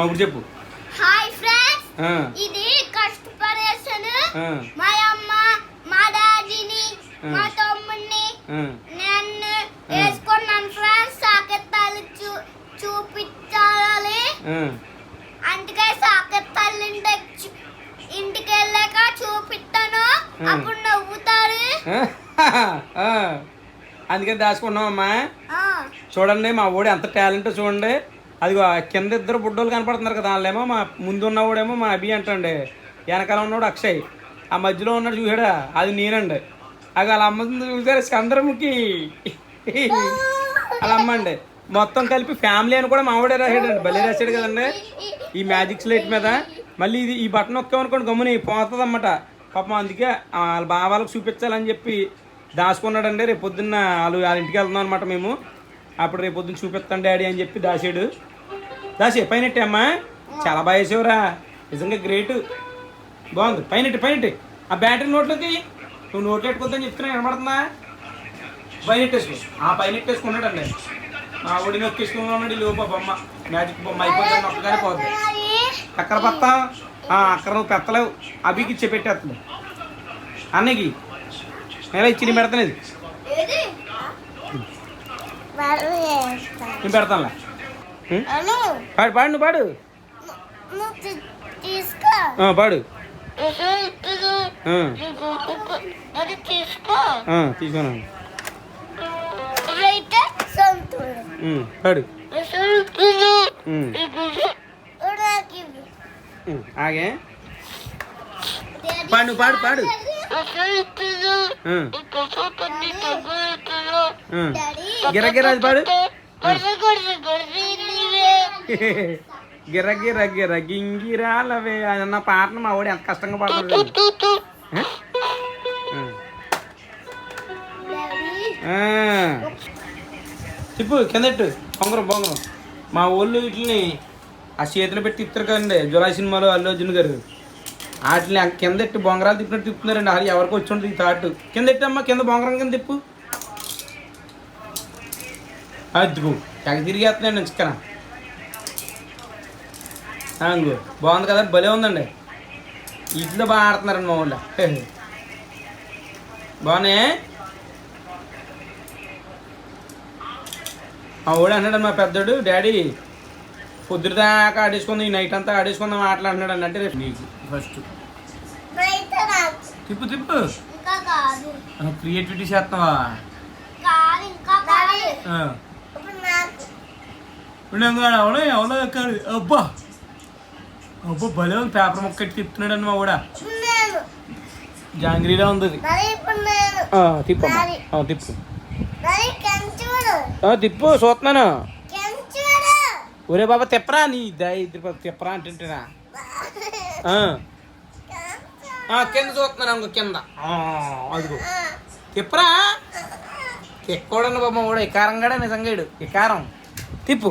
ఇప్పుడు చెప్పు. Hi friends ఇది కష్టపడేసాను. మా అమ్మ మా డాడీని. మా తమ్ముడిని ఆ. నన్ను వేసుకున్నాను ఫ్రెండ్స్ సాకెత్తాలు చూ చూపించాలి. అందుకే సాకెత్తాలు ఇంటికి ఇంటికి వెళ్ళాక చూపిస్తాను. అప్పుడు నవ్వుతారు. అందుకని దాచుకున్నామమ్మా ఆ, చూడండి మా ఓడి ఎంత టాలెంట్ చూడండి. అది కింద ఇద్దరు బుడ్డోళ్ళు కనపడుతున్నారు కదా వాళ్ళేమో మా ముందు ఉన్నవాడేమో మా అభి అంటండి. వెనకాల ఉన్నవాడు అక్షయ్. ఆ మధ్యలో ఉన్నాడు చూసాడా? అది నేనండి. అది వాళ్ళ అమ్మ చూసారు? స్కందరముఖి వాళ్ళ అమ్మ అండి. మొత్తం కలిపి ఫ్యామిలీ అని కూడా మావాడే ఆవిడే రాసాడండి భలే రాశాడు కదండి. ఈ మ్యాజిక్ స్లైట్ మీద. మళ్ళీ ఇది ఈ బటన్ ఒక్కామనుకోండి గమ్ముని పోతుంది అన్నమాట పాపం అందుకే వాళ్ళ బావాలకు చూపించాలని చెప్పి దాచుకున్నాడండి. రేపు పొద్దున్న వాళ్ళు వాళ్ళ ఇంటికి వెళ్తున్నాం అనమాట మేము. అప్పుడు రేపు పొద్దున్న చూపిస్తాను డాడీ అని చెప్పి దాసాడు. దాసే పైన అమ్మా. చాలా బాగా వేసావురా. నిజంగా గ్రేట్. బాగుంది. పైన పైన ఆ బ్యాటరీ నోట్లోకి నువ్వు నోట్లు పెట్టుకోద్దని చెప్తున్నా వినపడుతుందా పైన ఎట్టేసుకో ఆ పైన ఎట్టేసుకున్నాడండి మా ఒడి నొక్కేసుకుని ఉన్నాడు లోప బొమ్మ. మ్యాజిక్ బొమ్మ అయిపోతుంది నొక్కగానే పోద్ది. అక్కడ పత్తా? అక్కడ నువ్వు పెత్తలేవు. అభికి ఇచ్చే పెట్టేస్తుంది అన్నకి ఎలా ఇచ్చి నేను పెడతాను ఇది ఏది? వాళ్ళు వేస్తారు. నేను పెడతానులే. పాడు పాడు నువ్వు పాడు. పాడు. తీసుకున్నాను పాడు. ఆగే. పాడు పాడు పాడు. సొంతుడు ఉం, కొన్ని తగ్గుతుడు ఉం. గిర గిర అది పాడు నీవే గిర గిర గిర గింగిరాలవే. అన్న పాటను మా వాడు ఎంత కష్టంగా ఆ. తిప్పు కిందట్టు బొంగరం బొంగరం. మా ఊళ్ళో వీటిని ఆ చేతిలో పెట్టి తిప్పుతారు కదండి. జులై సినిమాలో అల్లు అర్జున్ గారు. వాటిని ఆ కింద ఎట్టి బొంగరాలు తిప్పినట్టు తిప్పుతున్నారండి. అది ఎవరికి వచ్చి ఉంటుంది ఈ థాట్ కింద ఎట్టమ్మా కింద బొంగరం కింద తిప్పు. అద్దుకు తెగ తిరిగేస్తున్నాండి చిక్కన. అంగు బాగుంది కదా భలే ఉందండి. వీటిలో బాగా ఆడుతున్నారండి మా ఊళ్ళో. బాగున్నాయి? మా వాడు అన్నాడు మా పెద్దోడు డాడీ పొద్దుదాకా ఆడేసుకుందాం ఈ నైట్ అంతా ఆడేసుకుందాం ఆటలు అంటే రేపు నీకు ఫస్ట్ తిప్పు తిప్పు. క్రియేటివిటీ చేస్తావా కాదు ఇంకా కాదు ఆ. ఇప్పుడు నాకు ఉండంగా ఎవడో ఎవడో ఎక్కాలి అబ్బా! అబ్బా భలే ఉంది. పేపర్ మొక్క తిప్పుతున్నాడు మా కూడా. జాంగ్రీలా ఉంది అది. ఆ, తిప్పు తిప్పు. చూస్తున్నాను ఒరే బాబా తిప్పరా నీ దయ తిప్పరా అంటుంటేనా? కింద చూస్తున్నాను ఇంకో కింద. ఆ, అదిగో. తిప్పరా. తిక్కూడను బాబా కూడా. ఇకారం కూడా నిజంగా ఇడు. ఇకారం తిప్పు.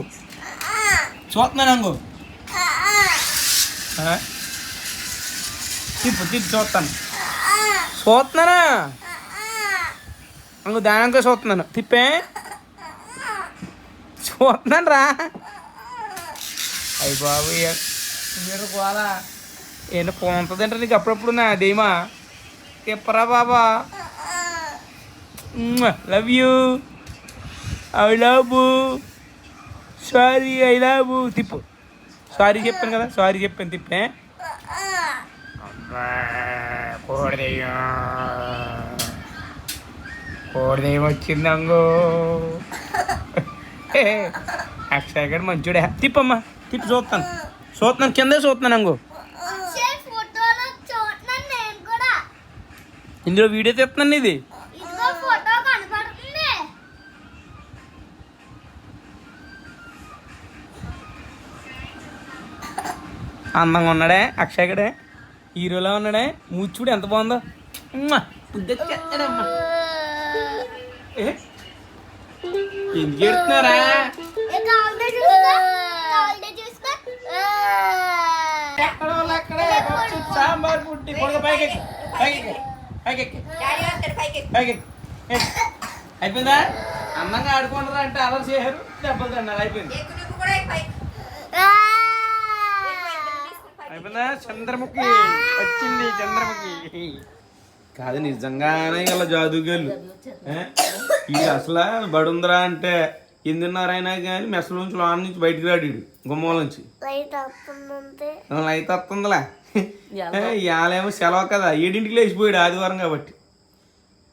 చూస్తున్నాను అంగు? తిప్పు తిప్పు చూస్తాను. చూస్తున్నానా? అంగు దానికే చూస్తున్నాను. తిప్పే. చూస్తున్నాను రా అయ్యి బాబు మీరు పోలా ఏంటి పోతుందంటే నీకు అప్పుడప్పుడు నా ధీమా? తిప్పరా బాబా. Love you. I love sorry I love Tippu. Sorry చెప్పాను కదా సారీ చెప్పాను తిప్పే. కోడదయ్యం. కోడదయ్యం వచ్చింది అంగో అక్షయ్ గడు మంచోడే. తిప్పమ్మా తిప్పి చూస్తాను. చూస్తున్నాను కిందే చూస్తున్నాను అంగో. ఇందులో వీడియో తీస్తున్నాను ఇది. అందంగా ఉన్నాడే అక్షయ్ గడే. హీరోలా ఉన్నాడే. మూచుడు ఎంత బాగుందో? ఎందుకు ఎడుతున్నారా ఏ? కావాలంటే చూసుకో. కావాలంటే చూసుకో. సాంబార్ పుట్టి పొడగ పైకెక్కి. పైకెక్కి. పైకెక్కి. పైకెక్కి. ఏ, అయిపోయిందా? అందంగా ఆడుకుంటారా అంటే అలర్ చేశారు దెబ్బలు తిన్నారు అయిపోయింది ఆ వచ్చిందా చంద్రముఖి? వచ్చింది చంద్రముఖి. కాదు నిజంగానే ఇలా జాదుగలు. ఇది అసలు బడుందరా అంటే ఎందున్నారైనా కానీ మెస్సలోంచి లోన నుంచి బయటికి రాడు గుమ్మల నుంచి. లైట్ వస్తుందిలా. ఇవాళేమో సెలవు కదా ఏడింటికి లేచిపోయాడు ఆదివారం కాబట్టి.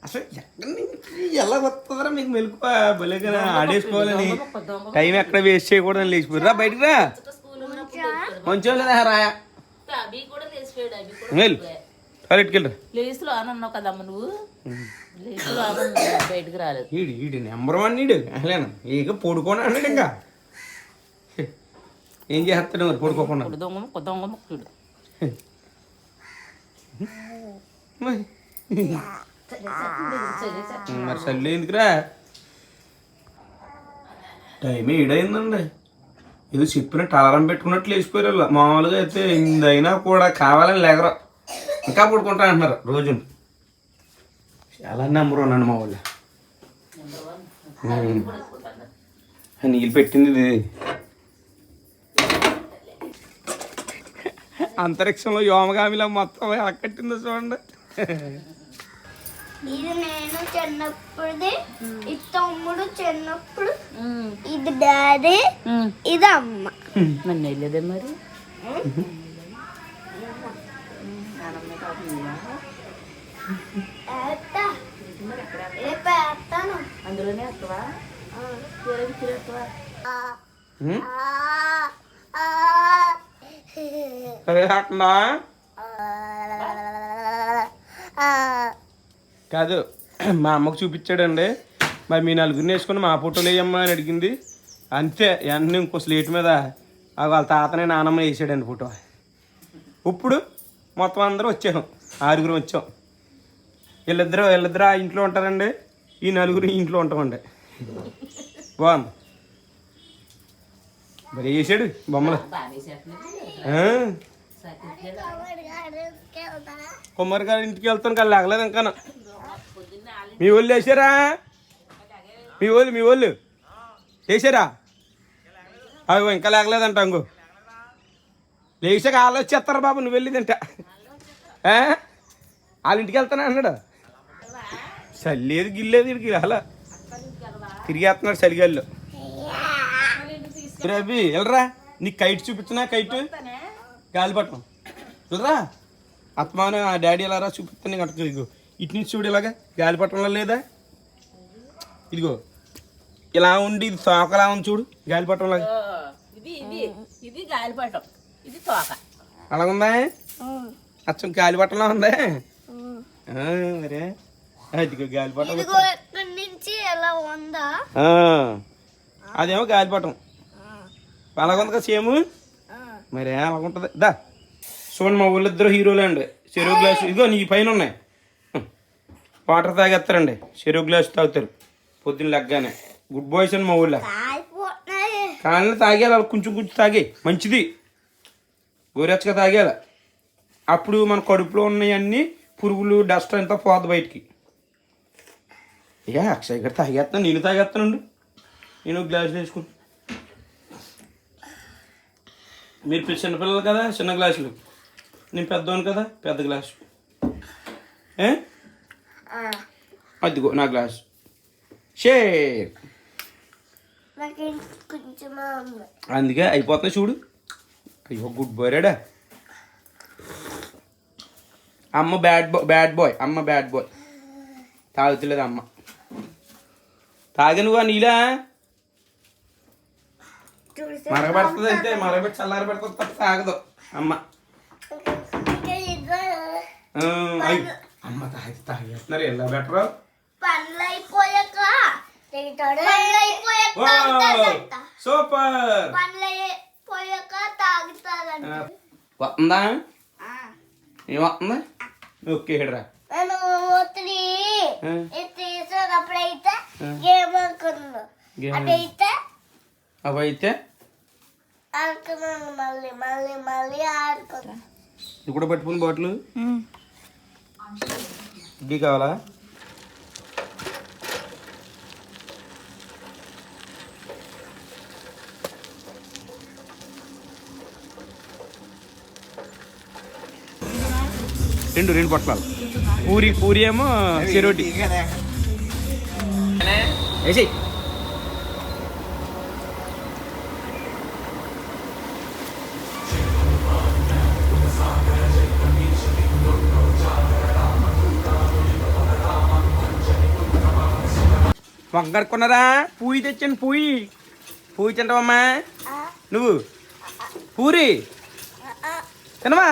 అసలు ఎక్కడి నుంచి ఎలా వస్తుందిరా మీకు మెలుకు భలేగా ఆడేసుకోవాలని. టైం ఎక్కడ వేస్ట్ చేయకూడదని లేచిపోయారు రా బయటికి రా. కొంచెం లేదా రా టాయిలెట్కి లేసులో అని అన్నావు కదమ్మ నువ్వు? లేసులో అని బయటకు రాలేదు. ఈడు ఈడు నెంబర్ వన్ ఈడు. అసలేనా ఇక పడుకోని అన్నాడు ఇంకా. ఏం చేస్తాడు మరి పడుకోకుండా? దొంగ ముక్క దొంగ ముక్కుడు మరి సర్లే ఎందుకురా టైం ఏడైందండి ఇది చెప్పినట్టు అలారం పెట్టుకున్నట్లు లేచిపోయారు వాళ్ళు. మామూలుగా అయితే ఇందైనా కూడా కావాలని లేకరు ఇంకా పడుకుంటా అంటున్నారు రోజు చాలా నెంబర్ ఉన్నాను మా వాళ్ళు. ఉమ్. నీళ్ళు పెట్టింది ఇది. అంతరిక్షంలో వ్యోమగామిలా మొత్తం ఎలా కట్టిందో చూడండి. ఇది నేను చిన్నప్పుడుది ఇది తమ్ముడు చిన్నప్పుడు ఇది డాడీ ఇది అమ్మ. నన్ను వెళ్ళేదే మరి? అందులోనే వస్తావా వస్తావా ఉమ్. కాదు మా అమ్మకు చూపించాడండి. మరి మీ నలుగురిని వేసుకుని మా ఫోటోలు వేయమ్మా అని అడిగింది. అంతే వెంటనే ఇంకో స్లేట్ మీద వాళ్ళ తాతనే నానమ్మ వేసాడండి ఫోటో. ఇప్పుడు మొత్తం అందరూ వచ్చాం ఆరుగురు వచ్చాం. వీళ్ళిద్దరు వీళ్ళిద్దరు ఆ ఇంట్లో ఉంటారండి. ఈ నలుగురు ఇంట్లో ఉంటామండి. బాగుంది. మరి వేసాడు బొమ్మలు. కుమార్ గారి ఇంటికి వెళ్తాను కానీ లేగలేదు ఇంకా మీ వాళ్ళు వేసారా మీ వాళ్ళు మీ వాళ్ళు వేసారా అవి ఇంకా లేకలేదంట అంగు. లేచాక వాళ్ళు వచ్చేస్తారు బాబు నువ్వు వెళ్ళిదంట. వాళ్ళ ఇంటికి వెళ్తానా అన్నాడు. చల్లేదు గిల్లేదు ఇడికి అలా తిరిగేస్తున్నాడు చలిగాల్లో. రవి వెళ్ళరా? నీకు కైట్ చూపించినా కైట్. గాలిపట్నం వెళ్ళరా? అత్మాన ఆ డాడీ ఎలా రా చూపిస్తాను నీకు అటు ఇటు నుంచి చూడు ఇలాగా గాలిపట్నంలో లేదా? ఇదిగో ఇలా ఉండి ఇది తోకలా ఉంది చూడు గాలిపట్నంలో ఇది ఇది ఇది గాలిపటం ఇది తోక. అలా ఉందా అచ్చం గాలిపట్నంలో ఉందా? మరే. ఇదిగో గాలిపటం. ఇదిగో ఎక్కడి నుంచి ఎలా ఉందా? ఆ, అదేమో గాలిపటం. అలాగుంది కదా సేమ్? మరి అలాగుంటుంది. దా చూడండి మా ఊళ్ళిద్దరు హీరోలే అండి చెరువు గ్లాస్. ఇదిగో నీ పైన ఉన్నాయి. వాటర్ తాగేస్తారండి. చెరువు గ్లాస్ తాగుతారు. పొద్దున్న లెగ్గానే. గుడ్ బాయ్స్ అండి మా ఊళ్ళో. కానీ తాగేయాలి అలా కొంచెం కొంచెం తాగే. మంచిది. గోరెచ్చగా తాగేయాల. అప్పుడు మన కడుపులో ఉన్నవన్నీ పురుగులు డస్ట్ అంతా పోదు బయటికి. ఇక అక్షయ్ గారు తాగేస్తాను నేను తాగేస్తానండి. నేను గ్లాస్ వేసుకుని మీరు చిన్నపిల్లలు కదా చిన్న గ్లాసులు. నేను పెద్దవాను కదా పెద్ద గ్లాసు. ఏ? అదిగో నా గ్లాస్. షేర్. అందుకే అయిపోతుంది చూడు. అయ్యో గుడ్ బాయ్ రేడా. అమ్మ బ్యాడ్ బాయ్ బ్యాడ్ బాయ్ అమ్మ బ్యాడ్ బాయ్ తాగుతలేదు అమ్మ. తాగ నువ్వు నీలా? మరగబెడుతుంది అయితే మరగబెట్టి చల్లారి పెడుతుంది తాగదు అమ్మ. అమ్మ తాగి తాగేస్తున్నారు. ఎలా బెటర్? పనులు అయిపోయాక సూపర్. వస్తుందా? ఆ. ఏం వస్తుందా? ఓకే రా. తీసినప్పుడైతే. గేమ్ అనుకున్నాను గేమ్ అటైతే అవి అయితే? అనుకున్నాను మళ్ళీ మళ్ళీ మళ్ళీ ఆడుకున్నాను ఇది కూడా పట్టుకుని బాటిల్? ఇడ్లీ కావాలా? రెండు రెండు పొట్లాలు పూరి పూరి ఏమో చెరోటి. వేసి వంకరుకున్నారా పూయి తెచ్చాను పూయి. పూయి తింటావమ్మా? నువ్వు? పూరి? తినవా?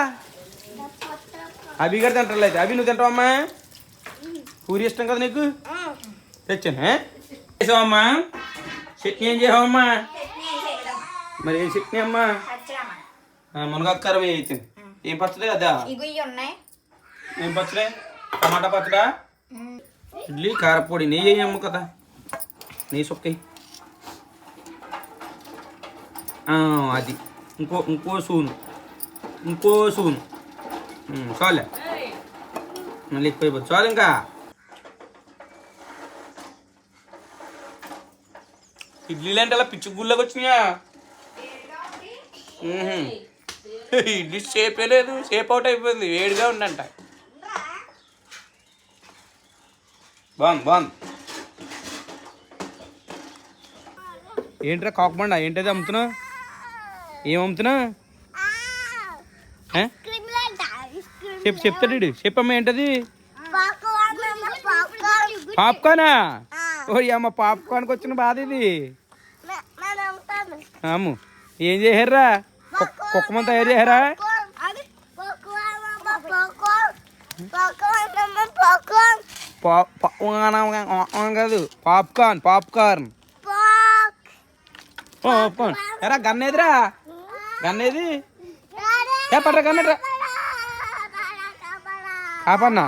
అభి గారు తింటారు అభి నువ్వు తింటావమ్మా? పూరి ఇష్టం కదా నీకు? తెచ్చాను? చేసావమ్మా? చట్నీ ఏం చేసావమ్మా? మరి ఏం చట్నీ అమ్మా? అయితే ఏం పచ్చడి అదా ఉన్నాయి. ఏం పచ్చడి? టమాటా పచ్చడా? ఇడ్లీ కారపొడి. నెయ్యి వేయమ్మ కదా? నెయ్యి సొక్కయి అది ఇంకో ఇంకో సూను ఇంకో సూను చాలే మళ్ళీ ఎక్కువైపోతుంది చాలు ఇంకా ఇడ్లీలు అంటే అలా పిచ్చి గుళ్ళకి వచ్చినాయా. ఇడ్లీ షేపే లేదు. షేప్ అవుట్ అయిపోయింది. వేడిగా ఉందంట. బాగుంది బాగుంది. ఏంట్రా కాకబండ ఏంటది అమ్ముతున్నావు? ఏం అమ్ముతున్నావు? ఏ? చెప్పు చెప్తాడు. చెప్పమ్మా ఏంటది? పాప్కార్నా ఓ అమ్మ పాప్కార్న్కి వచ్చిన బాధ ఇది. అమ్ము. ఏం చేశారా కుక్కమని తయారు చేశారా? కాదు. Popcorn popcorn. ఎరా గన్నేదిరా గన్నేది ఏ పట్రా గన్నట్రా కాపన్నా.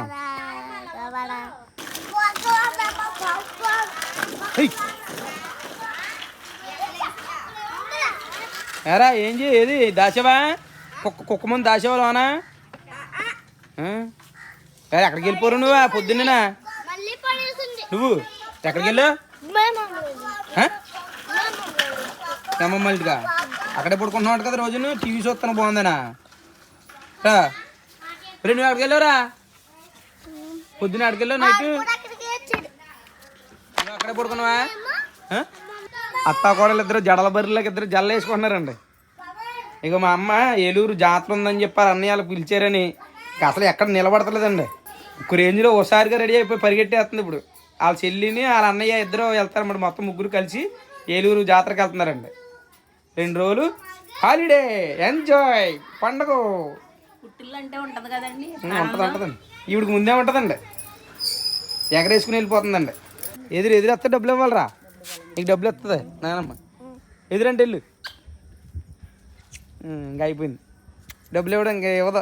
ఎరా ఏం చేయ ఏది? దాచావా? కుక్క కుక్క ముందు దాచావా లోనా ఆ? ఎరా ఎక్కడికి వెళ్ళిపోరు నువ్వు? పొద్దున్నేనా? నువ్వు? ఎక్కడికి వెళ్ళావు మేము అమ్మమ్మల్లిగా అక్కడే పడుకుంటున్నావు కదా రోజు నువ్వు టీవీ చూస్తాను బాగుందనా? రా. రే నువ్వు అక్కడికి వెళ్ళావురా? పొద్దున్న అక్కడికి వెళ్ళావు నైట్ నువ్వు అక్కడే పడుకున్నావా? అత్త కోడలు ఇద్దరు జడల బర్రెలకి ఇద్దరు జల్ల వేసుకుంటున్నారండి. ఇక మా అమ్మ ఏలూరు జాతర ఉందని చెప్పారు అన్నయ్య వాళ్ళు పిలిచారని. అసలు ఎక్కడ నిలబడతలేదండి. ఒక రేంజ్లో ఒకసారిగా రెడీ అయిపోయి పరిగెట్టేస్తుంది ఇప్పుడు. వాళ్ళ చెల్లిని వాళ్ళ అన్నయ్య ఇద్దరు వెళ్తారన్నమాట మొత్తం ముగ్గురు కలిసి ఏలూరు జాతరకి వెళ్తున్నారండి. రెండు రోజులు హాలిడే ఎంజాయ్ పండగ. పుట్టిల్లు అంటే ఉంటది కదండి. ఉంటుంది ఉంటుందండి. ఈవిడికి ముందే ఉంటుందండి. ఎగరేసుకుని వెళ్ళిపోతుందండి. ఎదురు ఎదురు వస్తే డబ్బులు ఇవ్వాలరా. నీకు డబ్బులు వస్తుంది నానమ్మ. ఎదురంటే వెళ్ళు. ఇంకా అయిపోయింది. డబ్బులు ఇవ్వడం ఇంకా ఇవ్వదు.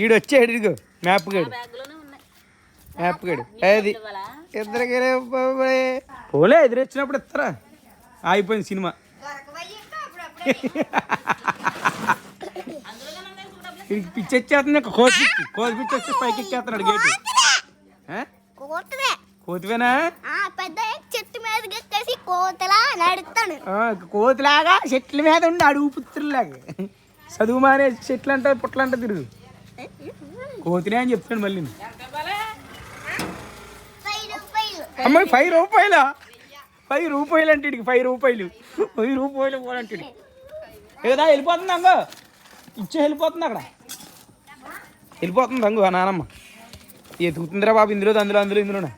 ఈడు వచ్చాడు ఇదిగో మ్యాప్ గడు మ్యాప్ గడు అది ఇద్దరికి పోలే ఎదురు వచ్చినప్పుడు ఇస్తారా? అయిపోయింది సినిమా. వీడికి పిచ్చి వచ్చేస్తుంది ఇంకా కోతి పిచ్చి కోతి పిచ్చి వచ్చి పైకి ఎక్కేస్తున్నాడు గేటు. కోతివేనా? పెద్ద చెట్టు మీద ఎక్కేసి కోతలా నడుస్తాను ఆ, కోతిలాగా చెట్ల మీద ఉండి అడుగు పుత్రులాగా చదువు మానే చెట్లు అంటే పుట్ల అంటే తిరుగు. కోతినే అని చెప్తాడు మళ్ళీ. అమ్మాయి ఫైవ్ రూపాయలా? ఫైవ్ రూపాయలు అంటే వీడికి ఫైవ్ రూపాయలు. ఫైవ్ రూపాయలు వీడికి. ఏదా వెళ్ళిపోతుంది అంగో. ఇచ్చే వెళ్ళిపోతుంది అక్కడ. వెళ్ళిపోతుంది అంగు ఆ నానమ్మ. ఎతుకుతుందిరా బాబు ఇందులో అందులో అందులో ఇందులోనే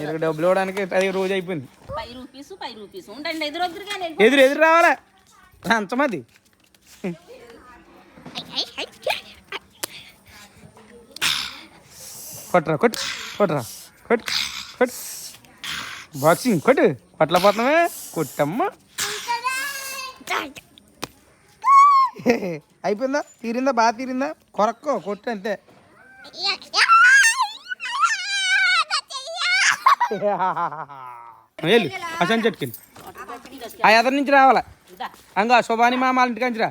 ఇక్కడ డబ్బులు ఇవ్వడానికి అది రోజు అయిపోయింది. ఎదురు ఎదురు ఎదురు రావాలా? అంతమది కొట్టరా కొట్టు కొట్టరా కొట్టు కొట్టు. బాక్సింగ్ కొట్టు. కొట్ల పోతున్నావే కొట్టమ్మ. అయిపోయిందా? తీరిందా? బాగా తీరిందా? కొరక్కో కొట్టు అంతే. వెళ్ళు అసలు చెట్టుకెళ్ళి ఆ ఎదరి నుంచి రావాలా? అంగా శుభాని మామ వాళ్ళ ఇంటికి నుంచి రా.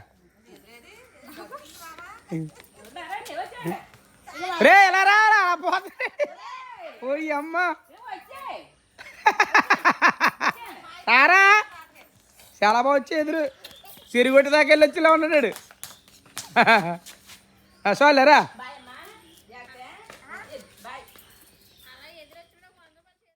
రే ఎలా రా రా, పోతే. ఓయ్ అమ్మ. రారా చాలా బాగా వచ్చే ఎదురు. సిరిగొట్టి దాకా వెళ్ళి వచ్చేలా ఉన్నాడు చాలేరా